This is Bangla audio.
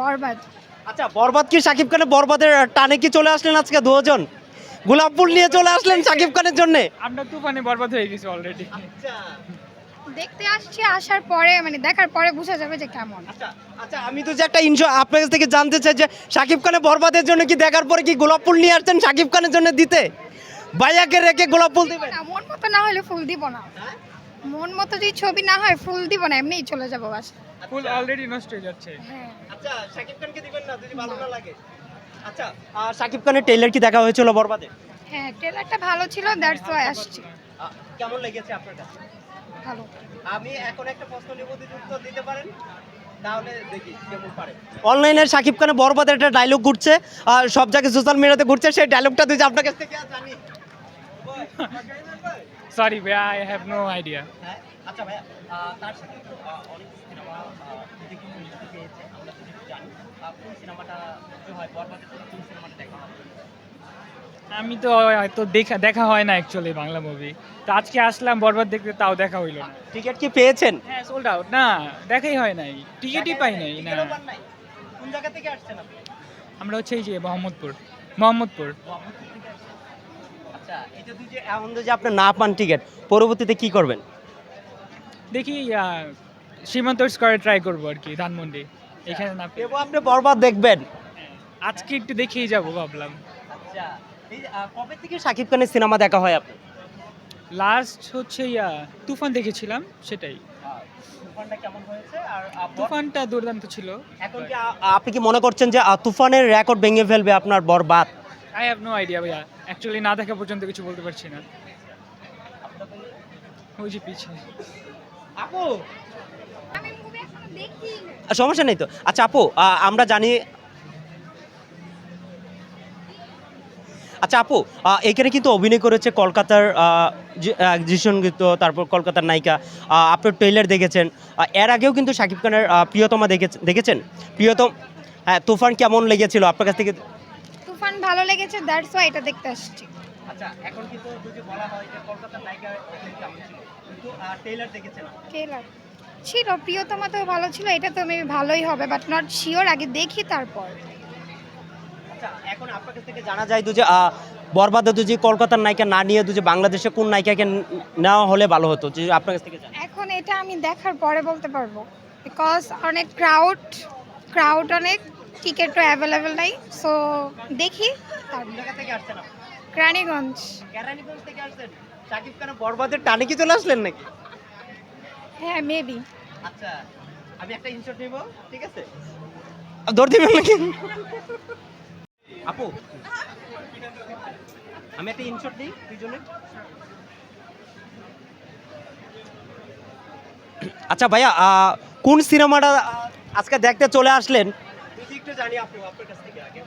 বরবাদ। আচ্ছা বরবাদ কি শাকিব খানের? বরবাদের টানে কি চলে আসলেন আজকে দুজন? গোলাপ ফুল নিয়ে চলে আসলেন শাকিব খানের জন্য। আমরা তুফানে বরবাদ হয়ে গেছি অলরেডি দেখতে আসছি আসার পরে মানে দেখার পরে বোঝা যাবে যে কেমন। আচ্ছা আচ্ছা আমি তো যে একটা ইনশো আপনার কাছ থেকে জানতে চাই যে শাকিব খানের বরবাদের জন্য কি দেখার পরে কি গোলাপ ফুল নিয়ে আসছেন শাকিব খানের জন্য দিতে? ভাইয়াকে রেখে গোলাপ ফুল দিবেন? মন মতো না হলে ফুল দিব না। মন মতো যদি ছবি না হয় ফুল দিব না এমনিই চলে যাব বাসা ফুল অলরেডি নষ্ট হয়ে যাচ্ছে। হ্যাঁ। আচ্ছা শাকিব খানকে দিবেন না যদি ভালো না লাগে। আচ্ছা আর শাকিব খানের টেইলার কি দেখা হয়েছিল বরবাদে? হ্যাঁ ট্রেলারটা ভালো ছিল দ্যাটস ওয়াই আসছি। কেমন লেগেছে আপনার কাছে? ভালো। আমি এখন একটা প্রশ্ন নেব যদি উত্তর দিতে পারেন তাহলে দেখি কেমন পারে। অনলাইনে শাকিব খানের বরবাদের একটা ডায়লগ ঘুরছে আর সব জায়গায় সোশ্যাল মিডিয়াতে ঘুরছে সেই ডায়লগটা তুই আপনার কাছ থেকে জানি। সরি ভাই আই হ্যাভ নো আইডিয়া আচ্ছা আহ, তার সাথে অনেক সিনেমা পেয়েছে আমরা জানি। কোন সিনেমাটা হয়? বরবাদের কোন সিনেমাটা দেখা আমি তো হয়তো দেখা দেখা হয় না অ্যাকচুয়ালি বাংলা মুভি তো আজকে আসলাম বরবাদ দেখতে তাও দেখা হইল না। টিকিট কি পেয়েছেন? হ্যাঁ সোল্ড আউট না দেখাই হয় নাই। টিকিটই পাই নাই। না? কোন জায়গা থেকে আসছেন আপনি? আমরা হচ্ছে এই যে মোহাম্মদপুর। মোহাম্মদপুর। আচ্ছা এটা তুই এমন যে আপনি না পান টিকিট পরবর্তীতে কি করবেন? দেখি সীমান্ত স্কোয়ারে ট্রাই করব আর কি ধানমন্ডি। এখানে না পেয়ে। আপনি বরবাদ দেখবেন। আজকে একটু দেখেই যাব ভাবলাম। আচ্ছা কবে থেকে শাকিব খানের সিনেমা দেখা হয় আপনার? লাস্ট হচ্ছে ইয়া তুফান দেখেছিলাম সেটাই। তুফানটা দুর্দান্ত ছিল। এখন কি আপনি কি মনে করছেন যে তুফানের রেকর্ড ভেঙে ফেলবে আপনার বরবাদ? আই হ্যাভ নো আইডিয়া ভাইয়া। অ্যাকচুয়ালি না দেখা পর্যন্ত কিছু বলতে পারছি না। ওই যে আপু! সমস্যা নেই তো। আচ্ছা আপু আমরা জানি আচ্ছা আপু এখানে কিন্তু অভিনয় করেছে কলকাতার আহ, যিশঙ্গীত তারপর কলকাতার নায়িকা। আপনার ট্রেলার দেখেছেন। এর আগেও কিন্তু শাকিব খানের প্রিয়তমা দেখেছেন দেখেছেন? প্রিয়তম হ্যাঁ তুফান কেমন লেগেছিল? আপনার কাছ থেকে ভালো লেগেছে দ্যাটস ওয়াই এটা দেখতে আসছি। আচ্ছা এখন কিন্তু যদি বলা হয় যে কলকাতার নায়িকা কেমন ছিল? কিন্তু প্রিয়তমা তো ভালো ছিল এটা তো মেবি ভালোই হবে বাট নট শিওর আগে দেখি তারপর। আচ্ছা এখন আপনার কাছ থেকে জানা যায় যে বরবাদে তো যে কলকাতার নায়িকা না নিয়ে যে বাংলাদেশে কোন নায়িকাকে নেওয়া হলে ভালো হতো যে আপনার কাছ থেকে এখন এটা আমি দেখার পরে বলতে পারব বিকজ অনেক ক্রাউড ক্রাউড অনেক টিকিটও অ্যাভেলেবেল নাই সো দেখি। তারপর জায়গা থেকে আসছেন আপনি? রানীগঞ্জ। কেরানীগঞ্জ থেকে আসছেন? শাকিব খানের বরবাদের টানে কি চলে আসলেন নাকি? হ্যাঁ মেবি আচ্ছা আমি একটা ইনশট নেব ঠিক আছে? দৌড় দিবেন নাকি? আপু আমি একটা ইনশট নিই দুজনে আচ্ছা ভাইয়া কোন সিনেমাটা আজকে দেখতে চলে আসলেন? যদি একটু জানি আপু আপনার কাছ থেকে আগে